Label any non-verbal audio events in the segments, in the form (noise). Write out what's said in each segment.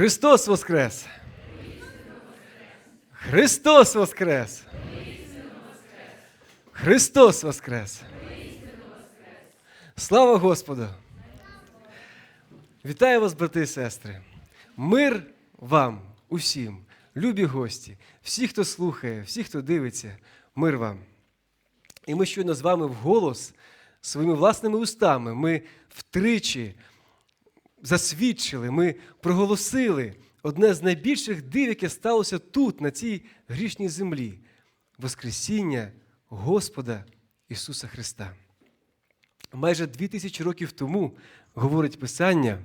Христос Воскрес! Христос Воскрес! Христос Воскрес! Слава Господу! Вітаю вас, брати і сестри! Мир вам усім, любі гості, всі, хто слухає, всі, хто дивиться, мир вам. І ми щойно з вами вголос своїми власними устами. Ми втричі засвідчили, ми проголосили одне з найбільших див, яке сталося тут, на цій грішній землі Воскресіння Господа Ісуса Христа. Майже дві тисячі років тому, говорить Писання,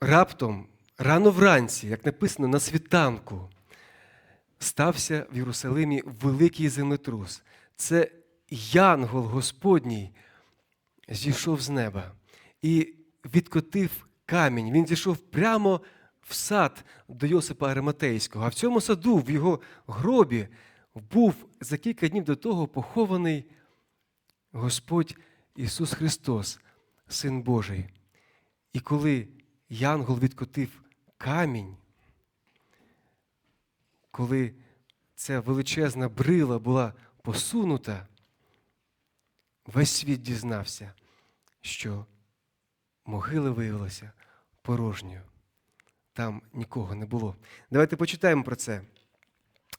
раптом, рано вранці, як написано на світанку, стався в Єрусалимі великий землетрус. Це Янгол Господній зійшов з неба і відкотив камінь. Він зійшов прямо в сад до Йосипа Ариматейського. А в цьому саду, в його гробі, був за кілька днів до того похований Господь Ісус Христос, Син Божий. І коли Янгол відкотив камінь, коли ця величезна брила була посунута, весь світ дізнався, що могила виявилася порожньою. Там нікого не було. Давайте почитаємо про це.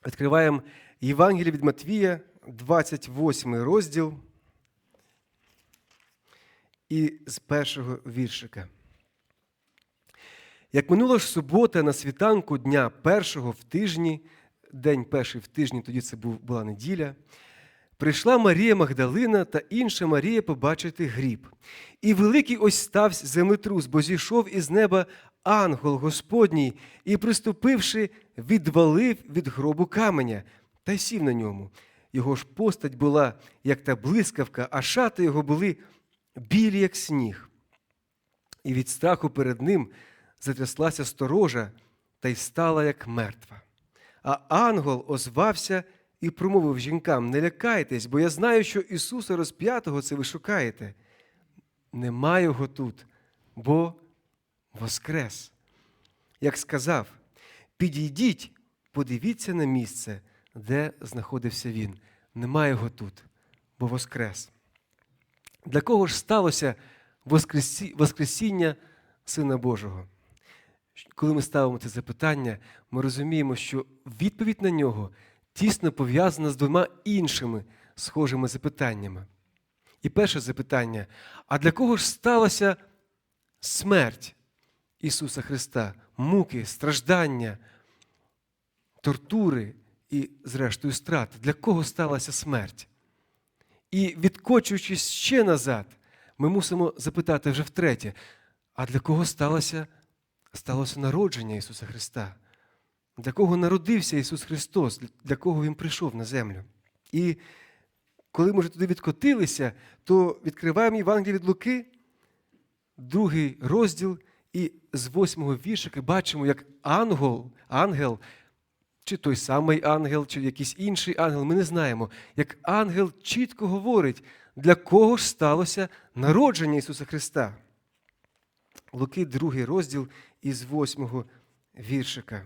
Відкриваємо Євангеліє від Матвія, 28 розділ і з першого віршика. Як минула ж субота на світанку дня першого в тижні, день перший в тижні, тоді це була неділя, прийшла Марія Магдалина та інша Марія побачити гріб. І великий ось стався землетрус, бо зійшов із неба ангел Господній і, приступивши, відвалив від гробу каменя та сів на ньому. Його ж постать була, як та блискавка, а шати його були білі, як сніг. І від страху перед ним затряслася сторожа та й стала, як мертва. А ангел озвався і промовив жінкам: Не лякайтесь, бо я знаю, що Ісуса розп'ятого це ви шукаєте. Нема його тут, бо воскрес. Як сказав, підійдіть, подивіться на місце, де знаходився він. Нема його тут, бо воскрес. Для кого ж сталося Воскресіння Сина Божого? Коли ми ставимо це запитання, ми розуміємо, що відповідь на нього тісно пов'язана з двома іншими схожими запитаннями. І перше запитання: а для кого ж сталася смерть Ісуса Христа, муки, страждання, тортури і, зрештою, страти? Для кого сталася смерть? І відкочуючись ще назад, ми мусимо запитати вже втретє, а для кого сталося, сталося народження Ісуса Христа? Для кого народився Ісус Христос, для кого Він прийшов на землю? І коли ми вже туди відкотилися, то відкриваємо Євангеліє від Луки, другий розділ, і з восьмого віршика бачимо, як ангел, ангел, чи той самий ангел, чи якийсь інший ангел, ми не знаємо, як ангел чітко говорить, для кого ж сталося народження Ісуса Христа. Луки, другий розділ із восьмого віршика.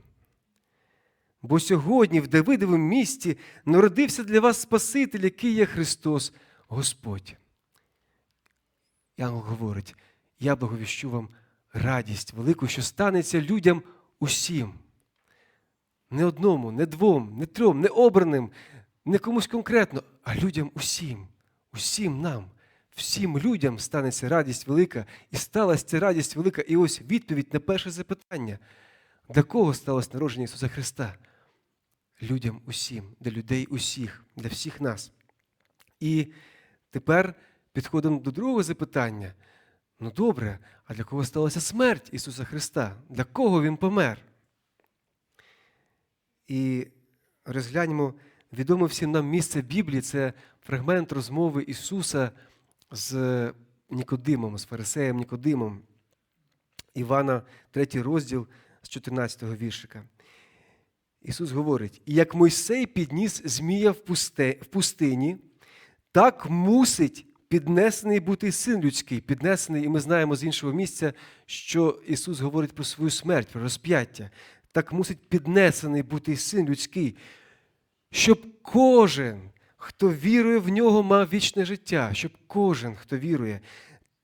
Бо сьогодні в Давидовому місті народився для вас Спаситель, який є Христос Господь. І ангел говорить: я благовіщу вам радість велику, що станеться людям усім. Не одному, не двом, не трьом, не обраним, не комусь конкретно, а людям усім, усім нам, всім людям станеться радість велика, і сталася ця радість велика. І ось відповідь на перше запитання. Для кого сталося народження Ісуса Христа? Людям усім, для людей усіх, для всіх нас. І тепер підходимо до другого запитання. Ну добре, а для кого сталася смерть Ісуса Христа? Для кого Він помер? І розгляньмо відоме всім нам місце Біблії це фрагмент розмови Ісуса з Нікодимом, з фарисеєм Нікодимом. Івана, 3 розділ з 14 віршика. Ісус говорить: І як Мойсей підніс Змія в пустині, так мусить піднесений бути син людський, піднесений, і ми знаємо з іншого місця, що Ісус говорить про свою смерть, про розп'яття. Так мусить піднесений бути син людський, щоб кожен, хто вірує в нього, мав вічне життя, щоб кожен, хто вірує,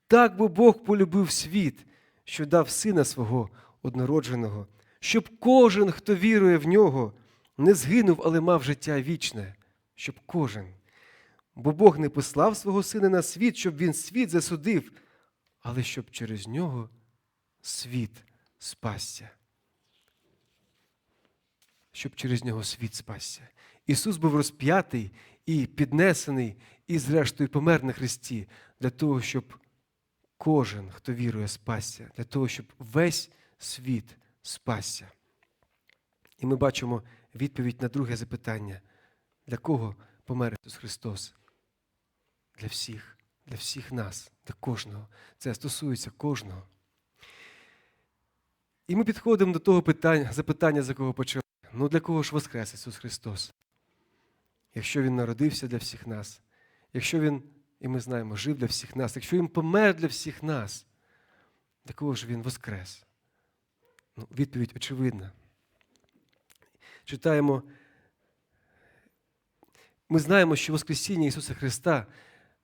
так бо Бог полюбив світ, що дав сина свого однородженого, щоб кожен, хто вірує в нього, не згинув, але мав життя вічне, щоб кожен. Бо Бог не послав свого сина на світ, щоб він світ засудив, але щоб через нього світ спасся. Щоб через нього світ спасся. Ісус був розп'ятий і піднесений, і, зрештою, помер на Христі для того, щоб кожен, хто вірує, спасся, для того, щоб весь світ спасся. І ми бачимо відповідь на друге запитання: для кого помер Ісус Христос? Для всіх, для всіх нас, для кожного. Це стосується кожного. І ми підходимо до того питання, запитання, за кого почали. Ну для кого ж Воскрес Ісус Христос? Якщо Він народився для всіх нас, якщо Він, і ми знаємо, жив для всіх нас, якщо Він помер для всіх нас, для кого ж Він Воскрес? Ну, відповідь очевидна. Читаємо. Ми знаємо, що Воскресіння Ісуса Христа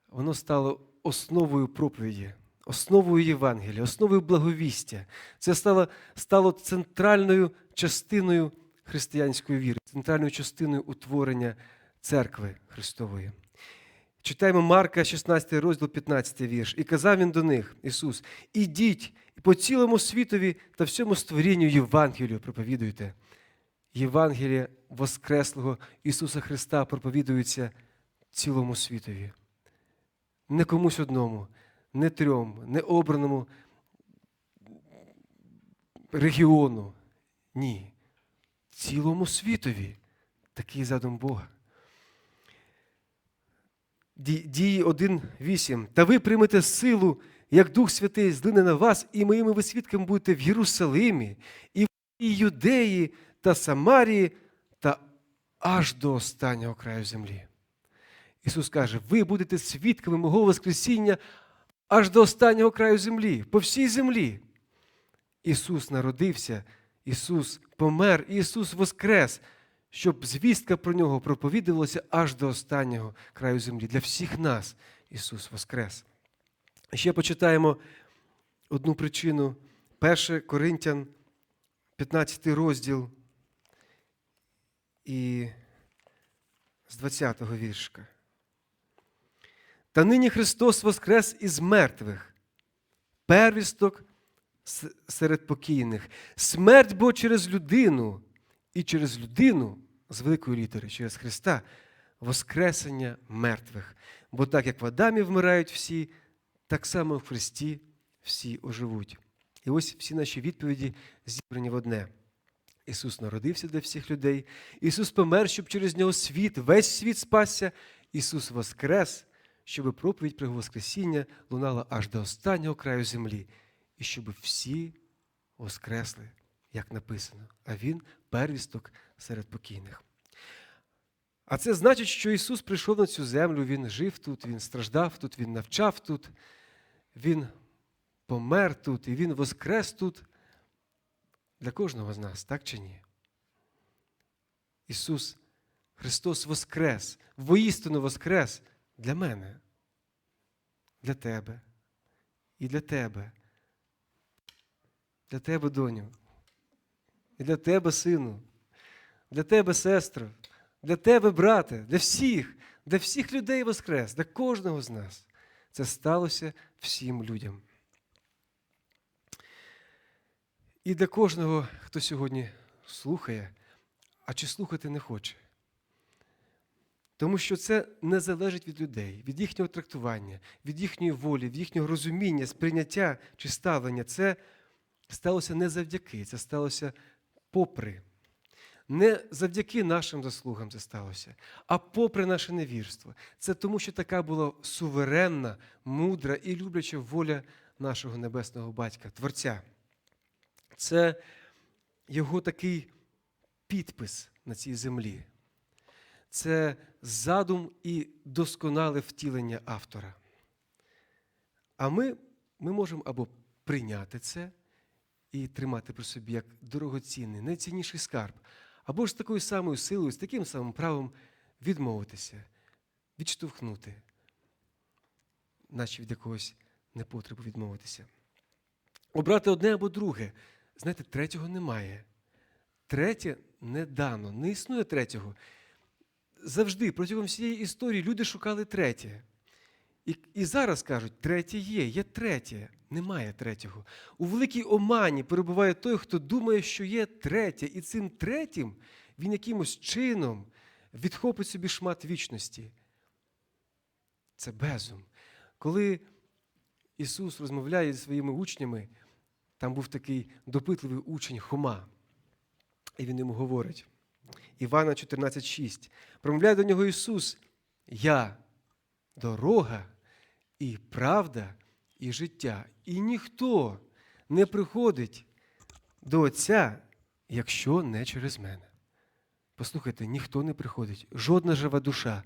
воно стало основою проповіді, основою Євангелія, основою благовістя. Це стало, стало центральною частиною християнської віри, центральною частиною утворення церкви Христової. Читаємо Марка, 16 розділ, 15 вірш. І казав він до них, Ісус, ідіть по цілому світові та всьому створінню Євангелію проповідуйте. Євангелія Воскреслого Ісуса Христа проповідується цілому світові. Не комусь одному, не трьом, не обраному регіону. Ні. Цілому світові. Такий задум Бога. Ді- Дії 1.8. Та ви приймете силу, як Дух Святий злине на вас, і моїми ви свідками будете в Єрусалимі, і в Юдеї та Самарії, та аж до останнього краю землі. Ісус каже: ви будете свідками мого Воскресіння аж до останнього краю землі, по всій землі. Ісус народився, Ісус помер, Ісус воскрес, щоб звістка про нього проповідувалася аж до останнього краю землі. Для всіх нас Ісус воскрес. Ще почитаємо одну причину. 1 Коринтян, 15 розділ і з 20 го віршка. Та нині Христос воскрес із мертвих, первісток серед покійних. Смерть бо через людину, і через людину з великої літери, через Христа, воскресення мертвих. Бо так як в Адамі вмирають всі, так само в Христі всі оживуть. І ось всі наші відповіді зібрані в одне. Ісус народився для всіх людей, Ісус помер, щоб через нього світ, весь світ спасся, Ісус воскрес, щоб проповідь про Воскресіння лунала аж до останнього краю землі, і щоб всі воскресли, як написано, а Він первісток серед покійних. А це значить, що Ісус прийшов на цю землю, Він жив тут, Він страждав тут, Він навчав тут, Він помер тут і Він воскрес тут для кожного з нас, так чи ні? Ісус Христос воскрес, воістину воскрес для мене, для тебе і для тебе, для тебе, доню, і для тебе, сину, для тебе, сестро, для тебе, брате, для всіх, для всіх людей воскрес, для кожного з нас. Це сталося всім людям. І для кожного, хто сьогодні слухає, а чи слухати не хоче. Тому що це не залежить від людей, від їхнього трактування, від їхньої волі, від їхнього розуміння, сприйняття чи ставлення. Це сталося не завдяки, це сталося попри. Не завдяки нашим заслугам це сталося, а попри наше невірство. Це тому, що така була суверенна, мудра і любляча воля нашого небесного батька, Творця. Це його такий підпис на цій землі. Це задум і досконале втілення автора. А ми, ми можемо або прийняти це і тримати при собі як дорогоцінний, найцінніший скарб, або ж з такою самою силою, з таким самим правом відмовитися, відштовхнути, наче від якогось непотребу відмовитися. Обрати одне або друге. Знаєте, третього немає. Третє не дано, не існує третього. Завжди, протягом всієї історії, люди шукали третє. І, і зараз кажуть, третє є, є третє, немає третього. У великій омані перебуває той, хто думає, що є третє, і цим третім він якимось чином відхопить собі шмат вічності. Це безум. Коли Ісус розмовляє зі своїми учнями, там був такий допитливий учень Хома, і він йому говорить. Івана 14,6. Промовляє до нього Ісус: Я дорога і правда, і життя. І ніхто не приходить до Отця, якщо не через мене. Послухайте, ніхто не приходить, жодна жива душа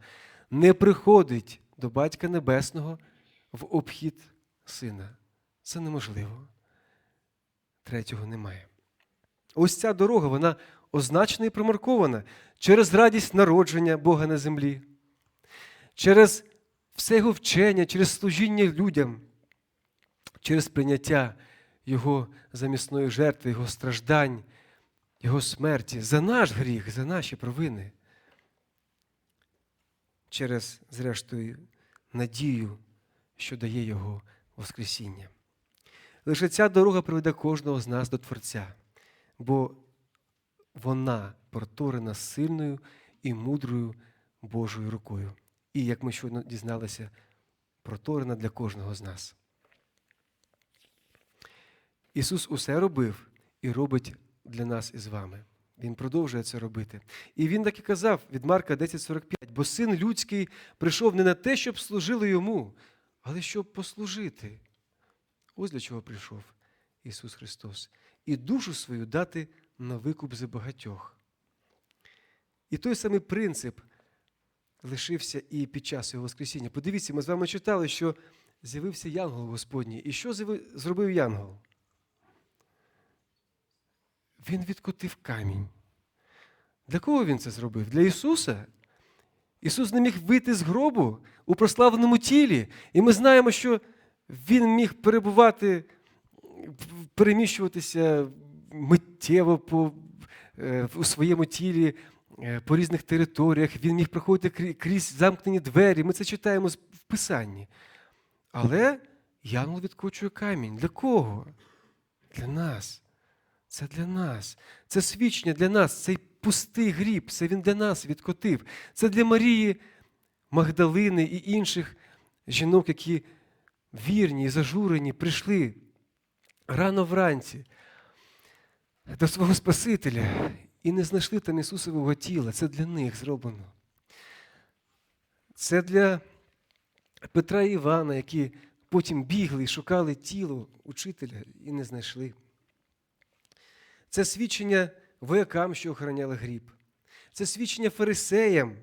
не приходить до Батька Небесного в обхід сина. Це неможливо. Третього немає. Ось ця дорога, вона означена і промаркована через радість народження Бога на землі, через все його вчення, через служіння людям, через прийняття Його замісної жертви, Його страждань, Його смерті, за наш гріх, за наші провини, через, зрештою, надію, що дає Його Воскресіння. Лише ця дорога приведе кожного з нас до Творця, бо вона проторена сильною і мудрою Божою рукою. І, як ми щойно дізналися, проторена для кожного з нас. Ісус усе робив і робить для нас із вами. Він продовжує це робити. І він так і казав від Марка 10,45, бо син людський прийшов не на те, щоб служили йому, але щоб послужити. Ось для чого прийшов Ісус Христос. І душу свою дати на викуп за багатьох. І той самий принцип лишився і під час його Воскресіння. Подивіться, ми з вами читали, що з'явився Янгол Господній. І що зробив Янгол? Він відкотив камінь. Для кого він це зробив? Для Ісуса? Ісус не міг вийти з гробу у прославленому тілі. І ми знаємо, що Він міг перебувати, переміщуватися миттєво по, е, у своєму тілі е, по різних територіях. Він міг проходити крізь замкнені двері. Ми це читаємо в Писанні. Але Янгол відкочує камінь. Для кого? Для нас. Це для нас. Це свідчення для нас, цей пустий гріб, це він для нас відкотив. Це для Марії Магдалини і інших жінок, які вірні і зажурені, прийшли рано вранці до свого Спасителя і не знайшли там Ісусового тіла. Це для них зроблено. Це для Петра і Івана, які потім бігли і шукали тіло учителя і не знайшли. Це свідчення воякам, що охороняли гріб. Це свідчення фарисеям,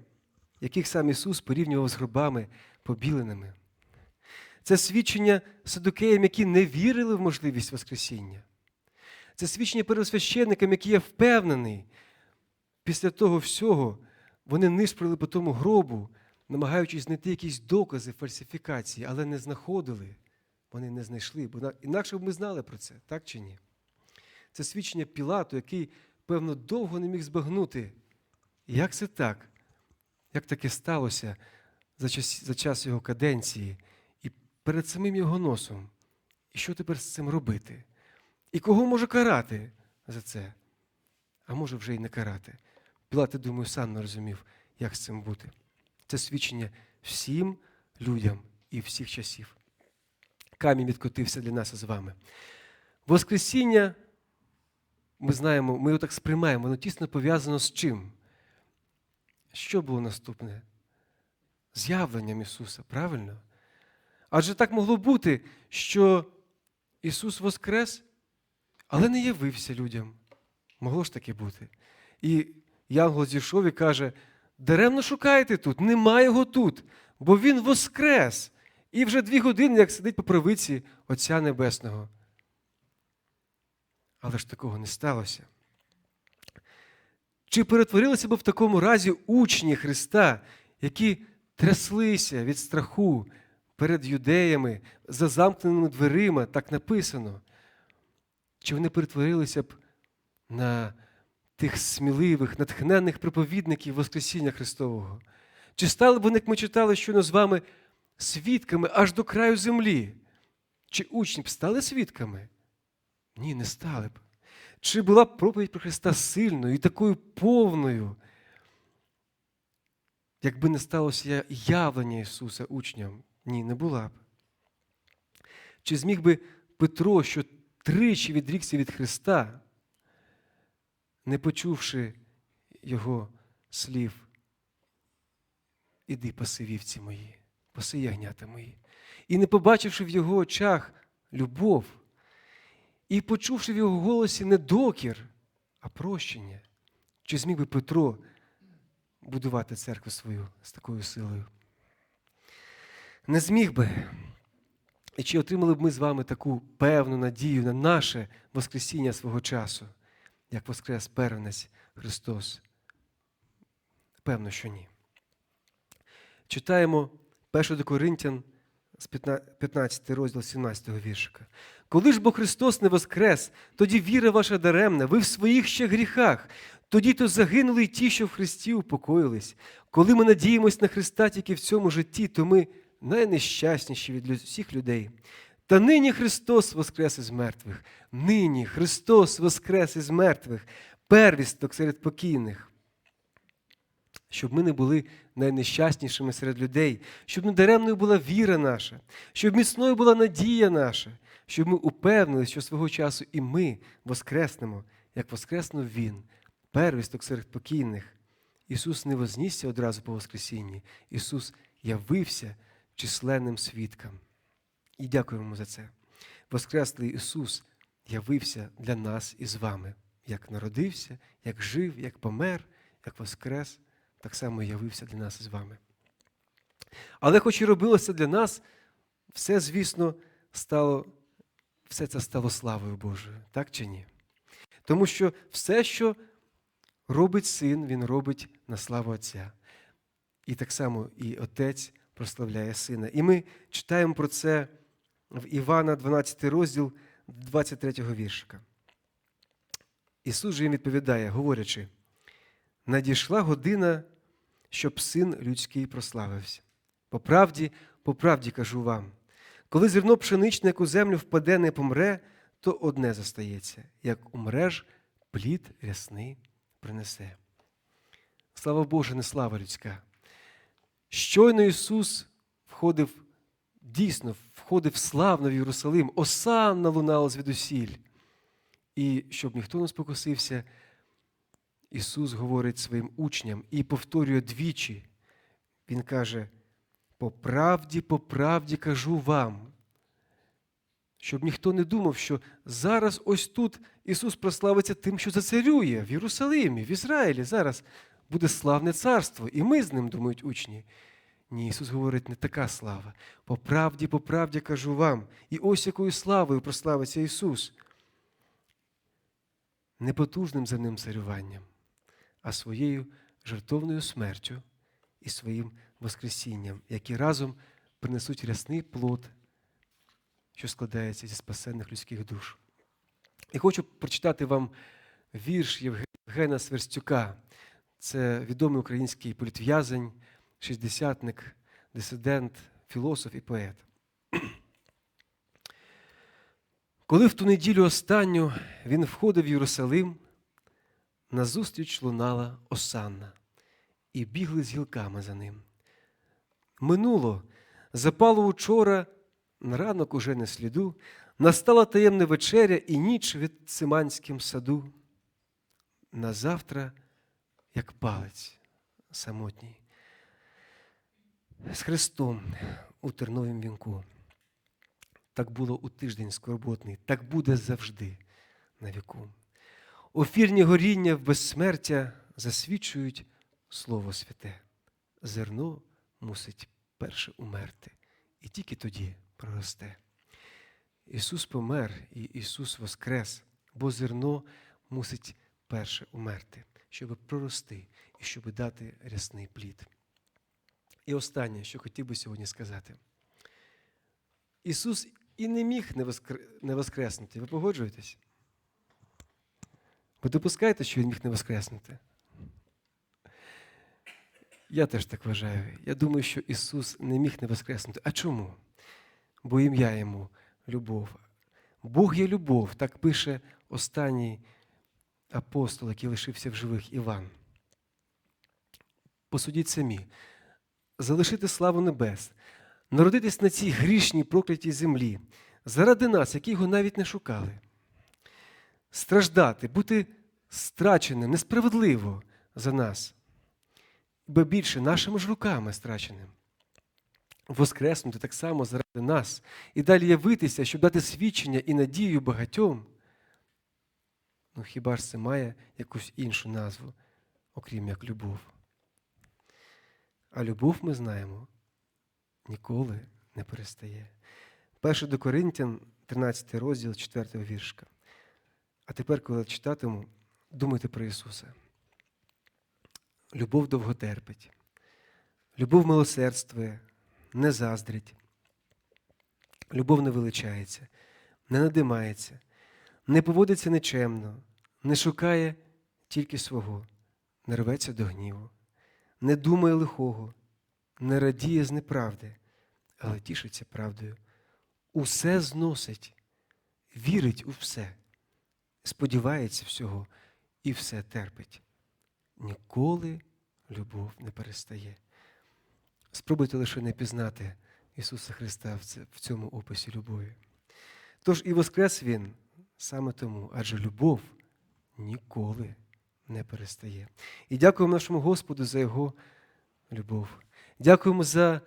яких сам Ісус порівнював з гробами побіленими. Це свідчення садукеям, які не вірили в можливість Воскресіння. Це свідчення первосвященникам, які я впевнений, після того всього вони нишприли по тому гробу, намагаючись знайти якісь докази фальсифікації, але не знаходили. Вони не знайшли, бо інакше б ми знали про це, так чи ні? Це свідчення Пілату, який, певно, довго не міг збагнути. Як це так? Як таке сталося за час, за час його каденції і перед самим його носом? І що тепер з цим робити? І кого може карати за це? А може вже й не карати. Пілат, я думаю, сам не розумів, як з цим бути. Це свідчення всім людям і всіх часів. Камінь відкотився для нас з вами. Воскресіння, ми знаємо, ми його так сприймаємо, воно тісно пов'язано з чим? Що було наступне? З'явленням Ісуса, правильно? Адже так могло бути, що Ісус воскрес, але не явився людям. Могло ж таке бути. І Янгол зійшов і каже: даремно шукаєте тут, нема його тут, бо Він воскрес. І вже дві години, як сидить по правиці Отця Небесного. Але ж такого не сталося. Чи перетворилися б в такому разі учні Христа, які тряслися від страху перед юдеями за замкненими дверима, так написано? Чи вони перетворилися б на тих сміливих, натхненних проповідників Воскресіння Христового? Чи стали б вони, як ми читали щойно з вами, свідками аж до краю землі? Чи учні б стали свідками? Ні, не стали б. Чи була б проповідь про Христа сильною і такою повною, якби не сталося явлення Ісуса учням? Ні, не була б. Чи зміг би Петро, що тричі відрікся від Христа, не почувши Його слів, іди паси вівці мої, паси ягнята мої, і не побачивши в його очах любов, і почувши в його голосі не докір, а прощення, чи зміг би Петро будувати церкву свою з такою силою? Не зміг би. І чи отримали б ми з вами таку певну надію на наше Воскресіння свого часу, як Воскрес первенець Христос? Певно, що ні. Читаємо 1 до Коринтян з 15 розділ 17 віршика. Коли ж бо Христос не воскрес, тоді віра ваша даремна, ви в своїх ще гріхах. Тоді то загинули й ті, що в Христі упокоїлись. Коли ми надіємось на Христа тільки в цьому житті, то ми найнещасніші від всіх людей. Та нині Христос воскрес із мертвих. Нині Христос воскрес із мертвих, первісток серед покійних. Щоб ми не були найнещаснішими серед людей, щоб недаремною була віра наша, щоб міцною була надія наша, щоб ми упевнилися, що свого часу і ми воскреснемо, як воскреснув Він, первісток серед покійних. Ісус не вознісся одразу по Воскресінні. Ісус явився численним свідкам. І дякуємо за це. Воскреслий Ісус явився для нас і з вами, як народився, як жив, як помер, як воскрес, так само явився для нас і з вами. Але хоч і робилося для нас, все, звісно, стало, все це стало славою Божою, так чи ні? Тому що все, що робить син, він робить на славу Отця. І так само і Отець прославляє Сина. І ми читаємо про це в Івана, 12 розділ 23 віршика. Ісус же їм відповідає, говорячи, надійшла година, щоб син людський прославився. По правді, по правді кажу вам, коли зерно пшеничне, як у землю впаде, не помре, то одне зостається, як умреш, плід рясний принесе. Слава Божа, не слава людська. Щойно Ісус входив, дійсно, входив славно в Єрусалим, осанна лунала звідусіль. І щоб ніхто не спокусився, Ісус говорить своїм учням і повторює двічі. Він каже: по правді, по правді кажу вам. Щоб ніхто не думав, що зараз ось тут Ісус прославиться тим, що зацарює в Єрусалимі, в Ізраїлі. Зараз буде славне царство, і ми з ним думають учні. Ні, Ісус говорить, не така слава. По правді, по правді кажу вам. І ось якою славою прославиться Ісус. Не потужним земним царюванням, а своєю жертовною смертю і своїм Воскресінням, які разом принесуть рясний плод, що складається зі спасенних людських душ. І хочу прочитати вам вірш Євгена Сверстюка. Це відомий український політв'язень, шістдесятник, дисидент, філософ і поет. (clears throat) Коли в ту неділю останню він входив в Єрусалим, назустріч лунала осанна, і бігли з гілками за ним. Минуло, запало учора, на ранок уже не сліду, настала таємна вечеря і ніч від Симанським саду. На завтра, як палець самотній, з Христом у терновім вінку. Так було у тиждень скорботний, так буде завжди на віку. Офірні горіння в безсмертя засвідчують Слово святе. Зерно мусить перше умерти, і тільки тоді проросте. Ісус помер і Ісус воскрес, бо зерно мусить перше умерти, щоб прорости і щоб дати рясний плід. І останнє, що хотів би сьогодні сказати. Ісус і не міг не, воскр... воскреснути. Ви погоджуєтесь? Ви допускаєте, що Він міг не воскреснути? Я теж так вважаю. Я думаю, що Ісус не міг не воскреснути. А чому? Бо ім'я Йому любов. Бог є любов, так пише останній апостол, який лишився в живих Іван. Посудіть самі, залишити славу небес, народитись на цій грішній проклятій землі, заради нас, які його навіть не шукали, страждати, бути страченим несправедливо за нас, бо більше нашими ж руками страченим. Воскреснути так само заради нас і далі явитися, щоб дати свідчення і надію багатьом. Ну хіба ж це має якусь іншу назву, окрім як любов? А любов, ми знаємо, ніколи не перестає. Перше до Коринтян, 13 розділ, 4 віршка. А тепер, коли читатиму, думайте про Ісуса. Любов довготерпить, любов милосердствує, не заздрить, любов не величається, не надимається, не поводиться нечемно, не шукає тільки свого, не рветься до гніву, не думає лихого, не радіє з неправди, але тішиться правдою. Усе зносить, вірить у все, сподівається всього і все терпить. Ніколи любов не перестає. Спробуйте лише не пізнати Ісуса Христа в цьому описі любові. Тож і воскрес Він саме тому, адже любов ніколи не перестає. І дякуємо нашому Господу за Його любов. Дякуємо за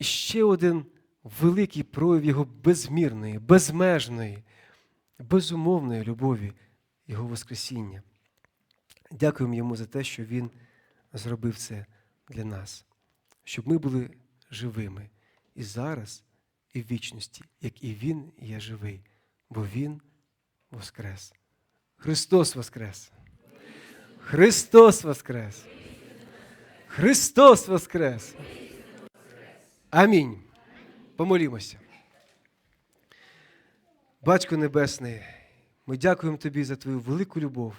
ще один великий прояв Його безмірної, безмежної, безумовної любові, Його Воскресіння. Дякуємо Йому за те, що Він зробив це для нас, щоб ми були живими і зараз, і в вічності, як і Він є живий, бо Він воскрес. Христос Воскрес! Христос Воскрес! Христос Воскрес! Амінь. Помолімося. Батько Небесний, ми дякуємо Тобі за Твою велику любов,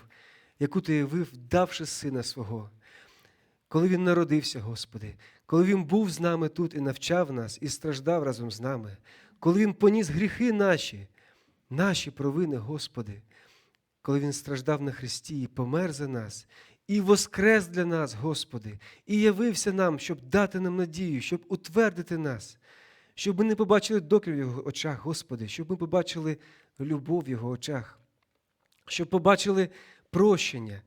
яку Ти явив, давши Сина свого. Коли Він народився, Господи, коли Він був з нами тут і навчав нас, і страждав разом з нами, коли Він поніс гріхи наші, наші провини, Господи, коли Він страждав на Христі і помер за нас, і воскрес для нас, Господи, і явився нам, щоб дати нам надію, щоб утвердити нас, щоб ми не побачили докір в Його очах, Господи, щоб ми побачили любов в Його очах, щоб побачили прощення.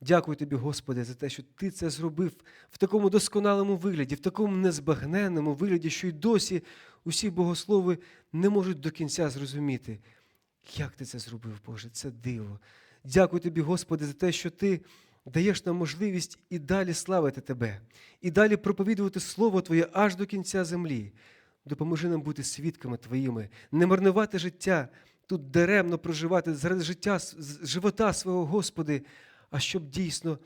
Дякую тобі, Господи, за те, що Ти це зробив в такому досконалому вигляді, в такому незбагненному вигляді, що й досі усі богослови не можуть до кінця зрозуміти, як ти це зробив, Боже, це диво. Дякую тобі, Господи, за те, що Ти даєш нам можливість і далі славити Тебе, і далі проповідувати Слово Твоє аж до кінця землі. Допоможи нам бути свідками Твоїми, не марнувати життя, тут даремно проживати заради життя, живота свого, Господи а щоб дійсно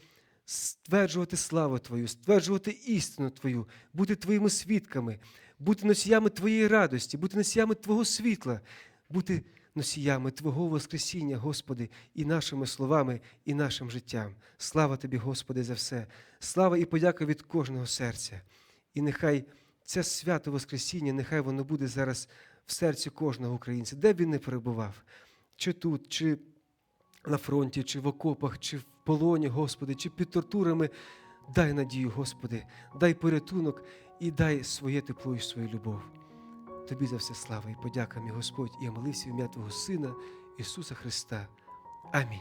стверджувати славу Твою, стверджувати істину Твою, бути Твоїми свідками, бути носіями Твоєї радості, бути носіями Твого світла, бути носіями Твого Воскресіння, Господи, і нашими словами, і нашим життям. Слава Тобі, Господи, за все. Слава і подяка від кожного серця. І нехай це свято Воскресіння, нехай воно буде зараз в серці кожного українця, де б він не перебував, чи тут, чи на фронті, чи в окопах, чи в полоні, Господи, чи під тортурами. дай надію, Господи, дай порятунок і дай своє тепло і свою любов. Тобі за все слава і подяка, мій Господь, і я молився в ім'я Твого Сина Ісуса Христа. Амінь.